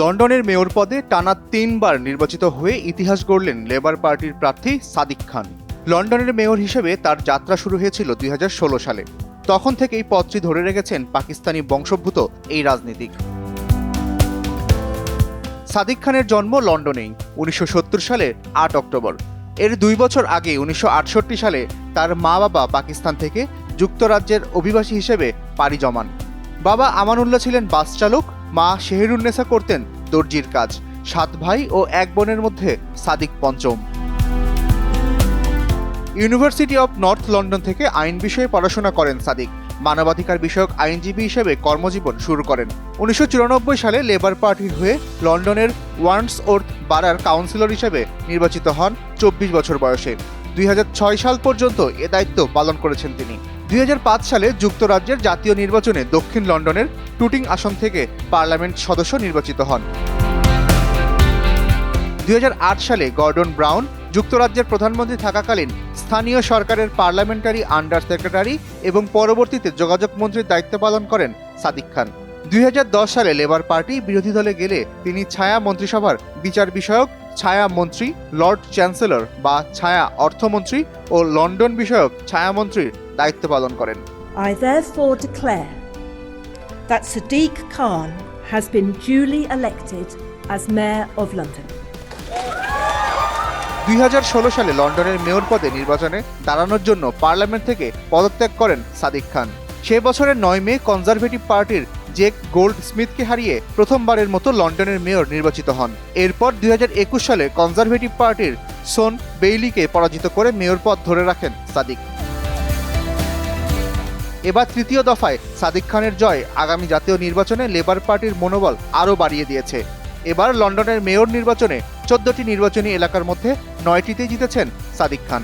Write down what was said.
লন্ডনের মেয়র পদে টানা তিনবার নির্বাচিত হয়ে ইতিহাস গড়লেন লেবার পার্টির প্রার্থী সাদিক খান। লন্ডনের মেয়র হিসেবে তার যাত্রা শুরু হয়েছিল দুই হাজার ষোলো সালে। তখন থেকে এই পদটি ধরে রেখেছেন পাকিস্তানি বংশোদ্ভূত এই রাজনীতিক। সাদিক খানের জন্ম লন্ডনেই, উনিশশো সালের আট অক্টোবর। এর দুই বছর আগে উনিশশো আটষট্টি সালে তার মা বাবা পাকিস্তান থেকে যুক্তরাজ্যের অভিবাসী হিসেবে পাড়ি জমান। বাবা আমানুল্লাহ ছিলেন বাস চালক, মা শেহরুন্নেসা করতেন দর্জির কাজ। সাত ভাই ও এক বোনের মধ্যে সাদিক পঞ্চম। ইউনিভার্সিটি অব নর্থ লন্ডন থেকে আইন বিষয়ে পড়াশোনা করেন সাদিক। মানবাধিকার বিষয়ক আইনজীবী হিসেবে কর্মজীবন শুরু করেন। উনিশশো চুরানব্বই সালে লেবার পার্টির হয়ে লন্ডনের ওয়ান্ডসওর্থ বারার কাউন্সিলর হিসেবে নির্বাচিত হন চব্বিশ বছর বয়সে। দুই হাজার ছয় সাল পর্যন্ত এ দায়িত্ব পালন করেছেন তিনি। দুই হাজার পাঁচ সালে যুক্তরাজ্যের জাতীয় নির্বাচনে দক্ষিণ লন্ডনের টুটিং আসন থেকে পার্লামেন্ট সদস্য নির্বাচিত হন। দুই হাজার আট সালে গর্ডন ব্রাউন যুক্তরাজ্যের প্রধানমন্ত্রী থাকাকালীন স্থানীয় সরকারের পার্লামেন্টারি আন্ডার সেক্রেটারি এবং পরবর্তীতে যোগাযোগ মন্ত্রীর দায়িত্ব পালন করেন সাদিক খান। দুই হাজার দশ সালে লেবার পার্টি বিরোধী দলে গেলে তিনি ছায়া মন্ত্রিসভার বিচার বিষয়ক ছায়া মন্ত্রী লর্ড চ্যান্সেলর বা ছায়া অর্থমন্ত্রী ও লন্ডন বিষয়ক ছায়ামন্ত্রীর দায়িত্ব পালন করেন I therefore declare that Sadiq Khan has been duly elected as Mayor of London. দুই সালে লন্ডনের মেয়র পদে নির্বাচনে দাঁড়ানোর জন্য পার্লামেন্ট থেকে পদত্যাগ করেন সাদিক খান সে বছরের নয় মে কনজারভেটিভ পার্টির জেক গোল্ড স্মিথকে হারিয়ে প্রথমবারের মতো লন্ডনের মেয়র নির্বাচিত হন। এরপর দুই হাজার একুশ সালে কনজারভেটিভ পার্টির সোন বেইলিকে পরাজিত করে মেয়র পদ ধরে রাখেন সাদিক। এবার তৃতীয় দফায় সাদিক খানের জয় আগামী জাতীয় নির্বাচনে লেবার পার্টির মনোবল আরও বাড়িয়ে দিয়েছে। এবার লন্ডনের মেয়র নির্বাচনে চোদ্দটি নির্বাচনী এলাকার মধ্যে নয়টিতে জিতেছেন সাদিক খান।